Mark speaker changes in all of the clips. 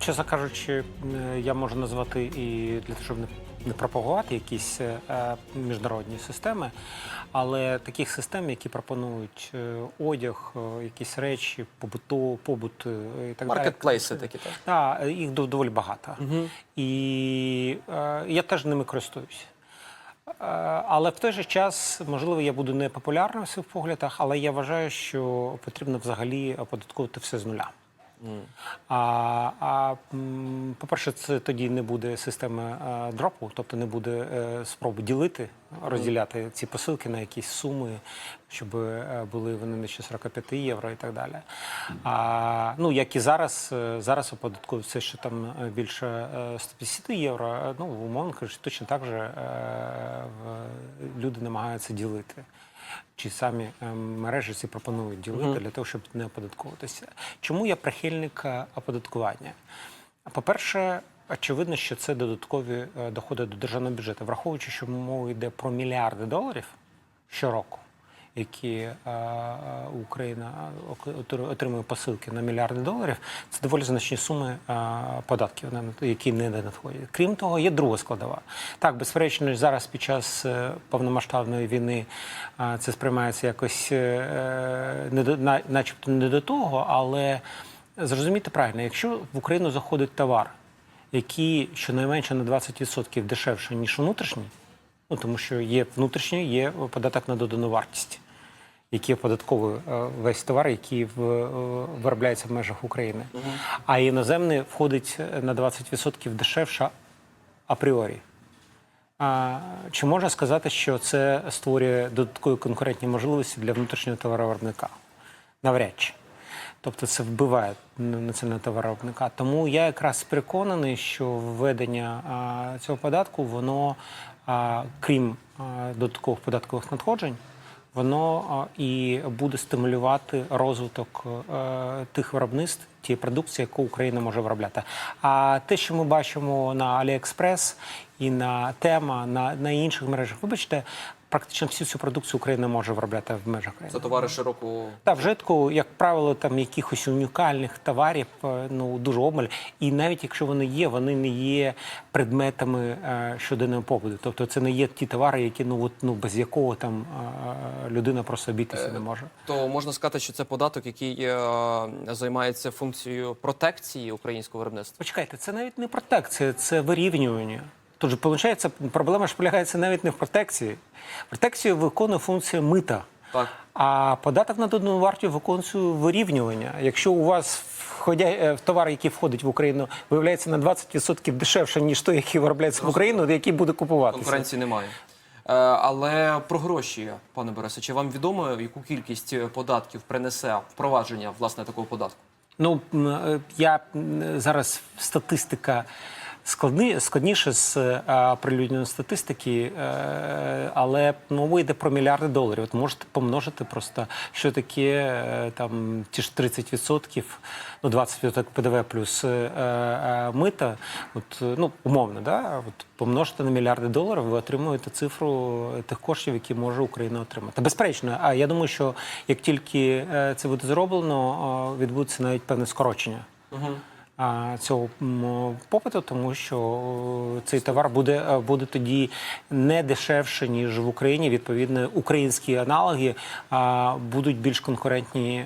Speaker 1: чесно кажучи, е, я можу назвати і для того, щоб не, не пропагувати якісь е, е, міжнародні системи, але таких систем, які пропонують е, одяг, е, якісь речі, побуту, побут е, і так далі.
Speaker 2: Маркетплейси такі, так?
Speaker 1: Так, їх доволі багато. І е, я теж ними користуюся. Е, Але в той же час, можливо, я буду непопулярним в своїх поглядах, але я вважаю, що потрібно взагалі оподатковувати все з нуля. А, а по-перше, це тоді не буде системи е, дропу, тобто не буде е, спроби ділити, розділяти ці посилки на якісь суми, щоб е, були вони не ще 45 євро і так далі. А, ну, як і зараз, зараз оподатковують все, що там більше е, 150 євро, ну, умовно кажучи, точно так же е, в- люди намагаються ділити. Чи самі е, мережі ці пропонують ділити для того, щоб не оподатковуватися. Чому я прихильник е, оподаткування? По-перше, очевидно, що це додаткові е, доходи до державного бюджету, враховуючи, що мова йде про мільярди доларів щороку, які е, е, Україна отримує посилки на мільярди доларів, це доволі значні суми е, податків, які не надходять. Крім того, є друга складова. Так, безперечно, зараз під час повномасштабної війни це сприймається якось не начебто не до того, але зрозумійте правильно, якщо в Україну заходить товар, який щонайменше на 20% дешевше, ніж внутрішній, ну тому що є внутрішній, є податок на додану вартість, який оподатковує е, весь товар, який е, виробляється в межах України. А іноземний входить на 20% дешевше апріорі. А, чи можна сказати, що це створює додаткові конкурентні можливості для внутрішнього товаровиробника? Навряд чи. Тобто це вбиває національного товаровиробника. Тому я якраз переконаний, що введення цього податку, воно, крім додаткових податкових надходжень, воно і буде стимулювати розвиток е, тих виробництв, тієї продукції, яку Україна може виробляти. А те, що ми бачимо на Аліекспрес і на тема, на, на інших мережах, вибачте, практично всю цю продукцію Україна може виробляти в межах країни.
Speaker 2: Це товари широкого
Speaker 1: Та вжитку, як правило, там якихось унікальних товарів е, ну дуже обмаль. І навіть якщо вони є, вони не є предметами е, щоденного побуту. Тобто це не є ті товари, які ну от ну без якого там е, людина просто обійтися не може.
Speaker 2: То можна сказати, що це податок, який займається функцією протекції українського виробництва.
Speaker 1: Почекайте, це навіть не протекція, це вирівнювання. Же виходить, проблема ж полягається навіть не в протекції. Протекцію виконує функція мита.
Speaker 2: Так.
Speaker 1: А податок на додану вартість виконує вирівнювання. Якщо у вас входя, е, товар, який входить в Україну, виявляється на 20% дешевше, ніж той, який виробляється в Україну, який буде купуватися.
Speaker 2: Конкуренції немає. Е, Але про гроші, пане Борисе, чи вам відомо, яку кількість е, податків принесе впровадження власне такого податку?
Speaker 1: Ну я зараз статистика складні, складніше з е, оприлюдненої статистики, е, але мова йде про мільярди доларів. От можете помножити просто, що таке е, там ті ж 30%, ну 20% ПДВ плюс мита. От ну умовно, да от помножити на мільярди доларів, ви отримуєте цифру тих коштів, які може Україна отримати. Безперечно, а я думаю, що як тільки це буде зроблено, відбудеться навіть певне скорочення. а, Цього попиту, тому що е, цей товар буде, е, буде тоді не дешевше ніж в Україні. Відповідно, українські аналоги будуть більш конкурентні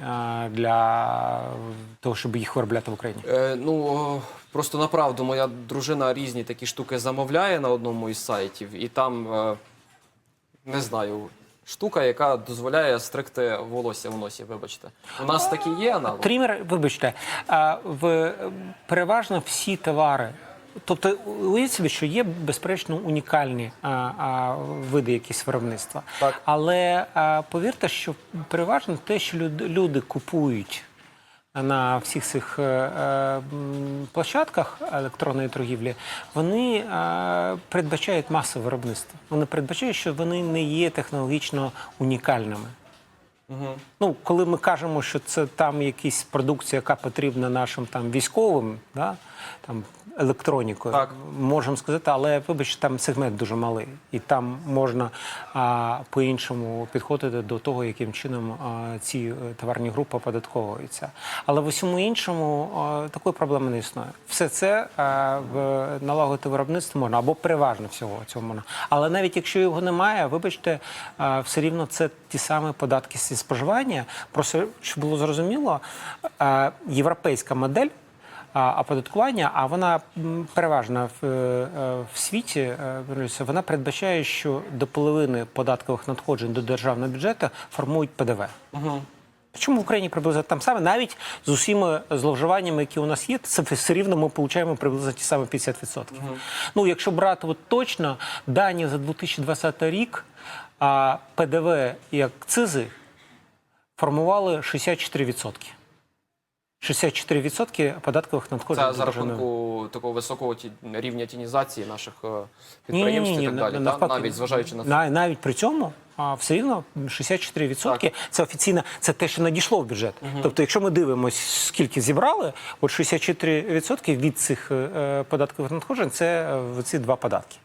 Speaker 1: для того, щоб їх виробляти в Україні.
Speaker 2: Е, ну просто направду, моя дружина різні такі штуки замовляє на одному із сайтів, і там е, не знаю. Штука, яка дозволяє стригти волосся в носі, вибачте. У нас такі є аналоги?
Speaker 1: Трімер, вибачте, а, в переважно всі товари. Тобто, уявіть собі, що є безперечно унікальні а, а, види якісь виробництва.
Speaker 2: Так.
Speaker 1: Але а, повірте, що переважно те, що люди, люди купують на всіх цих е, площадках електронної торгівлі, вони е, передбачають масове виробництво. Вони передбачають, що вони не є технологічно унікальними. Ну, коли ми кажемо, що це там якась продукція, яка потрібна нашим там військовим, да, там електронікою,
Speaker 2: Так.
Speaker 1: можемо сказати, але вибачте, там сегмент дуже малий, і там можна а, по-іншому підходити до того, яким чином а, ці е, товарні групи оподатковуються. Але в усьому іншому а, такої проблеми не існує. Все це а, в налагодити виробництво можна або переважно всього цього можна. Але навіть якщо його немає, вибачте, а, все рівно це ті самі податки зі споживання. Просто щоб було зрозуміло, а, європейська модель оподаткування, а вона переважна в, е, в світі, е, вона передбачає, що до половини податкових надходжень до державного бюджету формують ПДВ. Чому в Україні приблизно там саме, навіть з усіма зловживаннями, які у нас є, це все рівно ми отримуємо приблизно ті самі 50%. Ну, якщо брати от точно дані за 2020 рік, а ПДВ і акцизи формували 64%. 64% податкових надходжень
Speaker 2: Це за рахунку такого високого ті- рівня тінізації наших підприємств
Speaker 1: Ні,
Speaker 2: підприємств
Speaker 1: ні, ні,
Speaker 2: і так далі.
Speaker 1: навпаки.
Speaker 2: Навіть зважаючи на це.
Speaker 1: Навіть при цьому а, все рівно 64% це офіційно, це те, що надійшло в бюджет. Тобто, якщо ми дивимося, скільки зібрали, от 64% від цих е, е, податкових надходжень це е, ці два податки.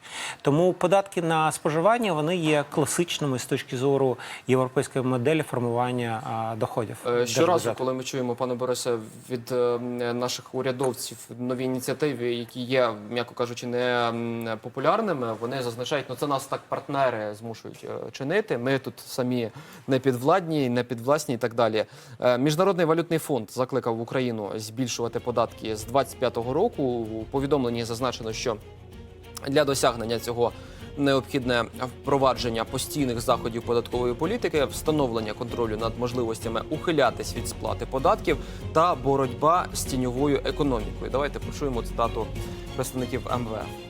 Speaker 1: Тому податки на споживання вони є класичними з точки зору європейської моделі формування а, доходів.
Speaker 2: Е, Щоразу, коли ми чуємо, пане Борисе, від е, наших урядовців нові ініціативи, які є, м'яко кажучи, не популярними, вони зазначають, ну це нас так партнери змушують е, чинити. Ми тут самі не підвладні, не підвласні і так далі. Е, Міжнародний валютний фонд закликав Україну збільшувати податки з 25-го року. У повідомленні зазначено, що для досягнення цього необхідне впровадження постійних заходів податкової політики, встановлення контролю над можливостями ухилятись від сплати податків та боротьба з тіньовою економікою. Давайте почуємо цитату представників МВФ.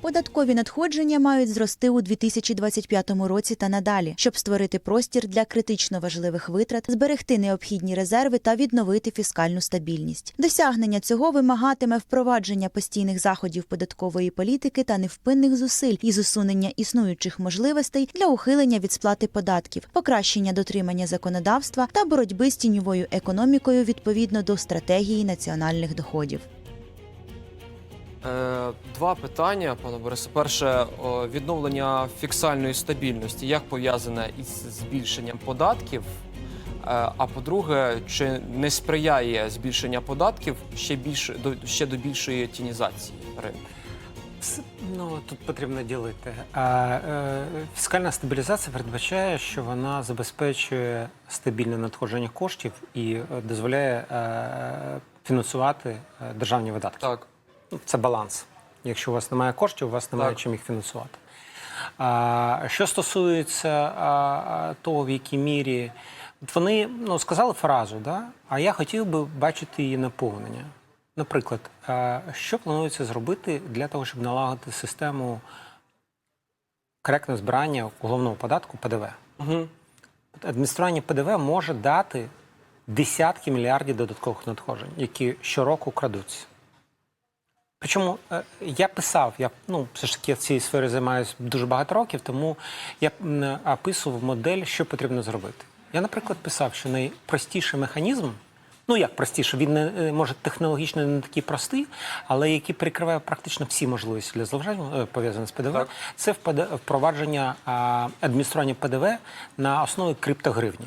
Speaker 3: Податкові надходження мають зрости у 2025 році та надалі, щоб створити простір для критично важливих витрат, зберегти необхідні резерви та відновити фіскальну стабільність. Досягнення цього вимагатиме впровадження постійних заходів податкової політики та невпинних зусиль із усунення існуючих можливостей для ухилення від сплати податків, покращення дотримання законодавства та боротьби з тіньовою економікою відповідно до стратегії національних доходів.
Speaker 2: Е, Два питання, пане Борисе. Перше, о, відновлення фіксальної стабільності, як пов'язане із збільшенням податків. Е, А по-друге, чи не сприяє збільшення податків ще більше до ще до більшої тінізації ринку?
Speaker 1: Ну тут потрібно ділити. А, е, фіскальна стабілізація передбачає, що вона забезпечує стабільне надходження коштів і е, дозволяє е, фінансувати державні видатки.
Speaker 2: Так.
Speaker 1: Ну, Це баланс. Якщо у вас немає коштів, у вас немає
Speaker 2: Так.
Speaker 1: чим їх фінансувати. А, що стосується а, того, в якій мірі от вони ну, сказали фразу, да? а я хотів би бачити її наповнення. Наприклад, а, що планується зробити для того, щоб налагодити систему коректного збирання головного податку ПДВ?
Speaker 2: Угу.
Speaker 1: Адміністрування ПДВ може дати десятки мільярдів додаткових надходжень, які щороку крадуться. Причому е, я писав, я ну все ж таки в цій сфері займаюся дуже багато років, тому я описував модель, що потрібно зробити. Я, наприклад, писав, що найпростіший механізм, ну як простіше, він не е, може технологічно не такий простий, але який перекриває практично всі можливості для зловживань, е, пов'язані з ПДВ,
Speaker 2: Так.
Speaker 1: це впровадження адміністрування ПДВ на основі криптогривні.